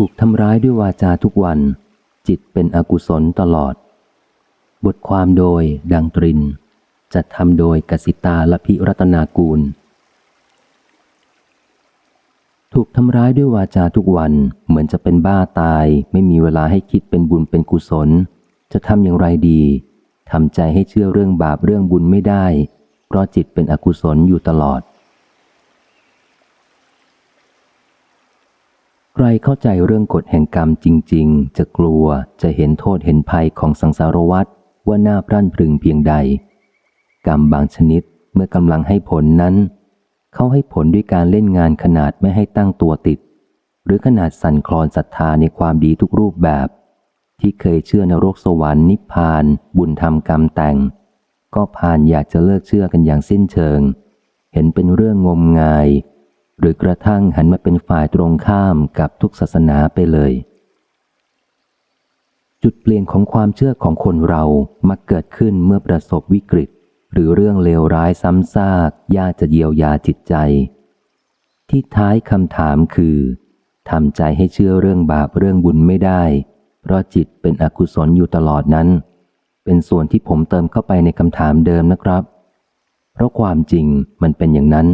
ถูกทำร้ายด้วยวาจาทุกวัน จิตเป็นอกุศลตลอด บทความโดยดังตริน จัดทำโดยกสิตาลพิรัตนากูล ถูกทำร้ายด้วยวาจาทุกวันเหมือนจะเป็นบ้าตายไม่มีเวลาให้คิดเป็นบุญเป็นกุศล จะทำอย่างไรดีทำใจให้เชื่อเรื่องบาปเรื่องบุญไม่ได้ เพราะจิตเป็นอกุศลอยู่ตลอด ใครเข้าใจเรื่องกฎแห่งกรรมจริง ๆ จะกลัวจะเห็นโทษเห็นภัยของสังสารวัฏว่าน่าพรั่นพรึงเพียงใด กรรมบางชนิดเมื่อกำลังให้ผลนั้น เขาให้ผลด้วยการเล่นงานขนาดไม่ให้ตั้งตัวติด หรือขนาดสั่นคลอนศรัทธาในความดีทุกรูปแบบ ที่เคยเชื่อนรกสวรรค์นิพพาน บุญธรรมกรรมแต่ง ก็ผ่านอยากจะเลิกเชื่อกันอย่างสิ้นเชิง เห็นเป็นเรื่องงมงาย หรือกระทั่งหันมาเป็นฝ่ายตรงข้ามกับทุกศาสนาไปเลย จุดเปลี่ยนของความเชื่อของคนเรามักเกิดขึ้นเมื่อประสบวิกฤต หรือเรื่องเลวร้ายซ้ำซากยากจะเยียวยาจิตใจ ที่ท้ายคำถามคือทำใจให้เชื่อเรื่องบาปเรื่องบุญไม่ได้ เพราะจิตเป็นอกุศลอยู่ตลอดนั้น เป็นส่วนที่ผมเติมเข้าไปในคำถามเดิมนะครับ เพราะความจริงมันเป็นอย่างนั้น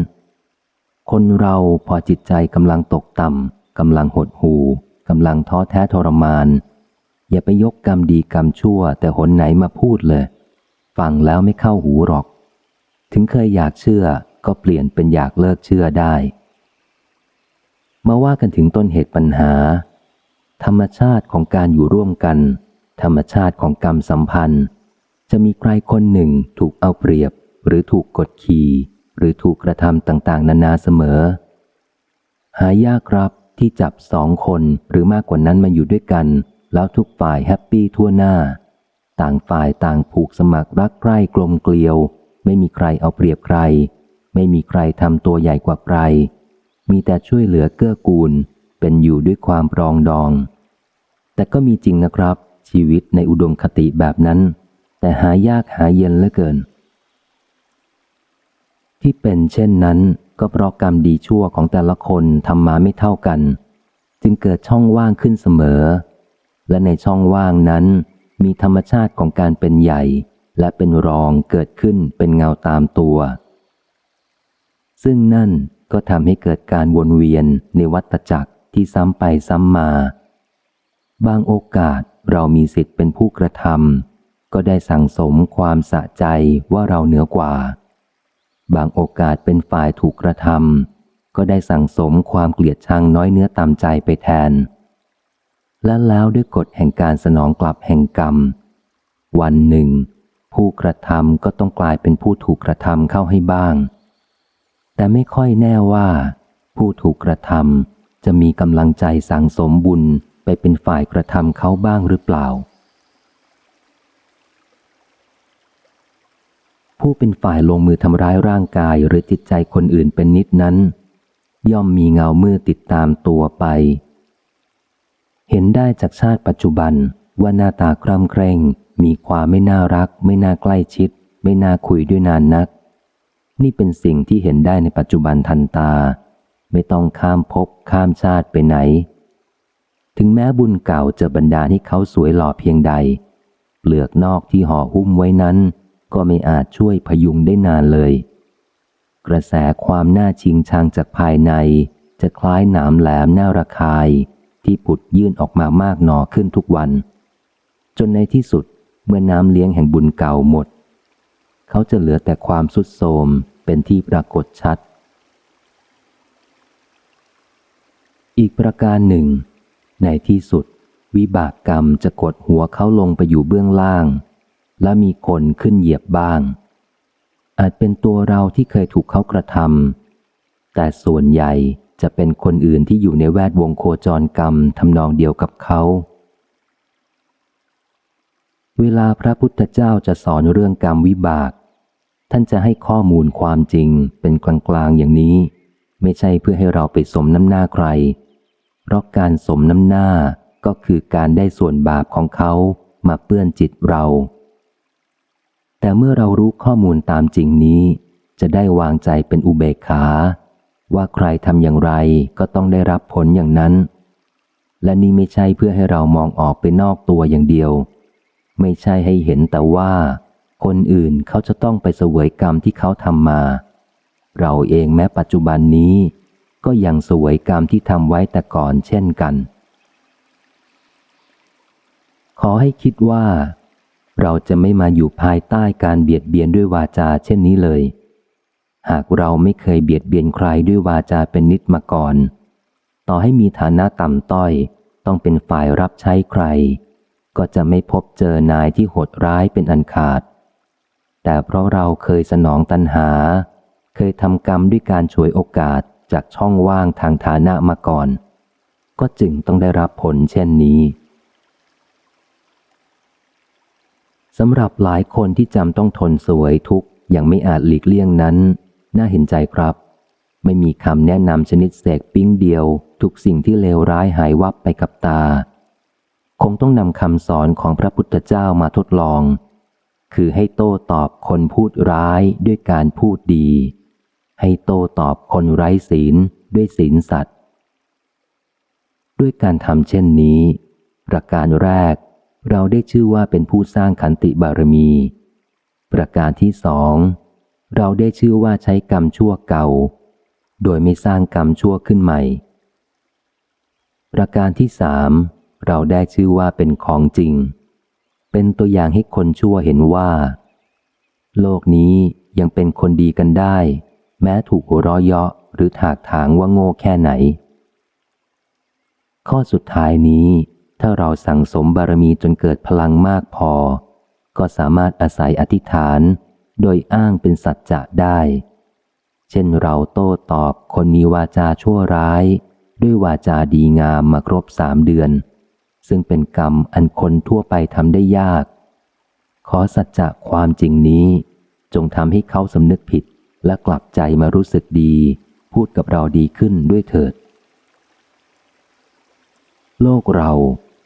คนเราพอจิตใจกำลังตกต่ำกำลังหดหูกำลังท้อแท้ทรมาน อย่าไปยกกรรมดีกรรมชั่ว แต่หนไหนมาพูดเลย ฟังแล้วไม่เข้าหูหรอก ถึงเคยอยากเชื่อก็เปลี่ยนเป็นอยากเลิกเชื่อได้ มาว่ากันถึงต้นเหตุปัญหา ธรรมชาติของการอยู่ร่วมกัน ธรรมชาติของกรรมสัมพันธ์ จะมีใครคนหนึ่งถูกเอาเปรียบหรือถูกกดขี่ หรือถูกกระทำต่างๆ นานาเสมอ หายากครับที่จับสองคนหรือมากกว่านั้นมาอยู่ด้วยกัน แล้วทุกฝ่ายแฮปปี้ทั่วหน้า ต่างฝ่ายต่างผูกสมัครรักใคร่กลมเกลียว ไม่มีใครเอาเปรียบใคร ไม่มีใครทำตัวใหญ่กว่าใคร มีแต่ช่วยเหลือเกื้อกูล เป็นอยู่ด้วยความปรองดอง แต่ก็มีจริงนะครับ ชีวิตในอุดมคติแบบนั้น แต่หายากหาเย็นเหลือเกิน ที่เป็นเช่นนั้นก็เพราะกรรมดีชั่วของแต่ละคนทำมาไม่เท่ากัน จึงเกิดช่องว่างขึ้นเสมอ และในช่องว่างนั้น มีธรรมชาติของการเป็นใหญ่ และเป็นรองเกิดขึ้นเป็นเงาตามตัว ซึ่งนั่นก็ทำให้เกิดการวนเวียนในวัฏจักรที่ซ้ำไปซ้ำมา บางโอกาสเรามีสิทธิ์เป็นผู้กระทำก็ได้สั่งสมความสะใจว่าเราเหนือกว่า บางโอกาสเป็นฝ่ายถูกกระทำก็ได้สั่งสมความเกลียดชังน้อยเนื้อต่ำใจไปแทน และแล้วด้วยกฎแห่งการสนองกลับแห่งกรรม วันหนึ่ง ผู้กระทำก็ต้องกลายเป็นผู้ถูกกระทำเข้าให้บ้าง แต่ไม่ค่อยแน่ว่า ผู้ถูกกระทำจะมีกำลังใจสั่งสมบุญไปเป็นฝ่ายกระทำเขาบ้างหรือเปล่า ผู้เป็นฝ่ายลงมือทำร้ายร่างกายหรือจิตใจคนอื่นเป็นนิดนั้น ย่อมมีเงามืดติดตามตัวไป เห็นได้จากชาติปัจจุบันว่าหน้าตาคร่ำเคร่ง มีความไม่น่ารัก ไม่น่าใกล้ชิด ไม่น่าคุยด้วยนานนัก นี่เป็นสิ่งที่เห็นได้ในปัจจุบันทันตา ไม่ต้องข้ามภพข้ามชาติไปไหน ถึงแม้บุญเก่าจะบรรดาให้เขาสวยหล่อเพียงใด เปลือกนอกที่ห่อหุ้มไว้นั้น ก็ไม่อาจช่วยพยุงได้นานเลย กระแสความน่าชิงชังจากภายใน จะคล้ายหนามแหลมหน้าระคาย ที่ผุดยื่นออกมามากหนอขึ้นทุกวัน จนในที่สุดเมื่อน้ำเลี้ยงแห่งบุญเก่าหมด เขาจะเหลือแต่ความสุดโทมเป็นที่ปรากฏชัด อีกประการหนึ่ง ในที่สุด วิบากกรรมจะกดหัวเขาลงไปอยู่เบื้องล่าง และมีคนขึ้นเหยียบบ้าง อาจเป็นตัวเราที่เคยถูกเขากระทำแต่ส่วนใหญ่จะเป็นคนอื่นที่อยู่ในแวดวงโคจรกรรมทำนองเดียวกับเขา เวลาพระพุทธเจ้าจะสอนเรื่องกรรมวิบาก ท่านจะให้ข้อมูลความจริงเป็นกลางๆอย่างนี้ ไม่ใช่เพื่อให้เราไปสมน้ำหน้าใคร เพราะการสมน้ำหน้าก็คือการได้ส่วนบาปของเขามาเปื้อนจิตเรา แต่เมื่อเรารู้ข้อมูลตามจริงนี้ จะได้วางใจเป็นอุเบกขา ว่าใครทำอย่างไรก็ต้องได้รับผลอย่างนั้น และนี่ไม่ใช่เพื่อให้เรามองออกไปนอกตัวอย่างเดียว ไม่ใช่ให้เห็นแต่ว่า คนอื่นเขาจะต้องไปเสวยกรรมที่เขาทำมา เราเองแม้ปัจจุบันนี้ ก็ยังเสวยกรรมที่ทำไว้แต่ก่อนเช่นกัน ขอให้คิดว่า เราจะไม่มาอยู่ภายใต้การเบียดเบียนด้วยวาจาเช่นนี้เลย หากเราไม่เคยเบียดเบียนใครด้วยวาจาเป็นนิดมาก่อน ต่อให้มีฐานะต่ำต้อย ต้องเป็นฝ่ายรับใช้ใคร ก็จะไม่พบเจอนายที่โหดร้ายเป็นอันขาด แต่เพราะเราเคยสนองตัณหา เคยทำกรรมด้วยการฉวยโอกาสจากช่องว่างทางฐานะมาก่อน ก็จึงต้องได้รับผลเช่นนี้ สำหรับหลายคนที่จำต้องทนสวยทุกข์อย่างไม่อาจหลีกเลี่ยงนั้น น่าเห็นใจครับ ไม่มีคำแนะนำชนิดเสกปิ้งเดียว ทุกสิ่งที่เลวร้ายหายวับไปกับตา คงต้องนำคำสอนของพระพุทธเจ้ามาทดลอง คือให้โต้ตอบคนพูดร้ายด้วยการพูดดี ให้โต้ตอบคนไร้ศีลด้วยศีลสัตว์ด้วยการทำเช่นนี้ ประการแรก เราได้ชื่อว่าเป็นผู้สร้างขันติบารมี ประการที่สอง เราได้ชื่อว่าใช้กรรมชั่วเก่า โดยไม่สร้างกรรมชั่วขึ้นใหม่ ประการที่สามเราได้ชื่อว่าเป็นของจริง เป็นตัวอย่างให้คนชั่วเห็นว่า โลกนี้ยังเป็นคนดีกันได้ แม้ถูกหัวเราะเยาะหรือถากถางว่าโง่แค่ไหน ข้อสุดท้ายนี้ ถ้าเราสั่งสมบารมีจนเกิดพลังมากพอ ก็สามารถอาศัยอธิษฐาน โดยอ้างเป็นสัจจะได้ เช่นเราโต้ตอบคนมีวาจาชั่วร้าย ด้วยวาจาดีงามมาครบสามเดือน ซึ่งเป็นกรรมอันคนทั่วไปทำได้ยาก ขอสัจจะความจริงนี้ จงทำให้เขาสำนึกผิดและกลับใจมารู้สึกดี พูดกับเราดีขึ้นด้วยเถิด โลกเรา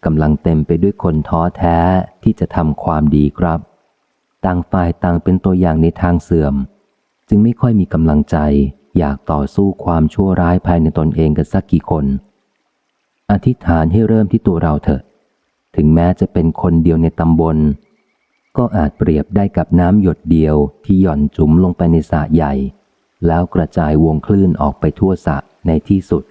กำลังเต็มไปด้วยคนท้อแท้ที่จะทำความดีครับ ต่างฝ่ายต่างเป็นตัวอย่างในทางเสื่อม จึงไม่ค่อยมีกำลังใจ อยากต่อสู้ความชั่วร้ายภายในตนเองกันสักกี่คน อธิษฐานให้เริ่มที่ตัวเราเถอะ ถึงแม้จะเป็นคนเดียวในตำบล ก็อาจเปรียบได้กับน้ำหยดเดียวที่หย่อนจุ๋มลงไปในสระใหญ่ แล้วกระจายวงคลื่นออกไปทั่วสระในที่สุด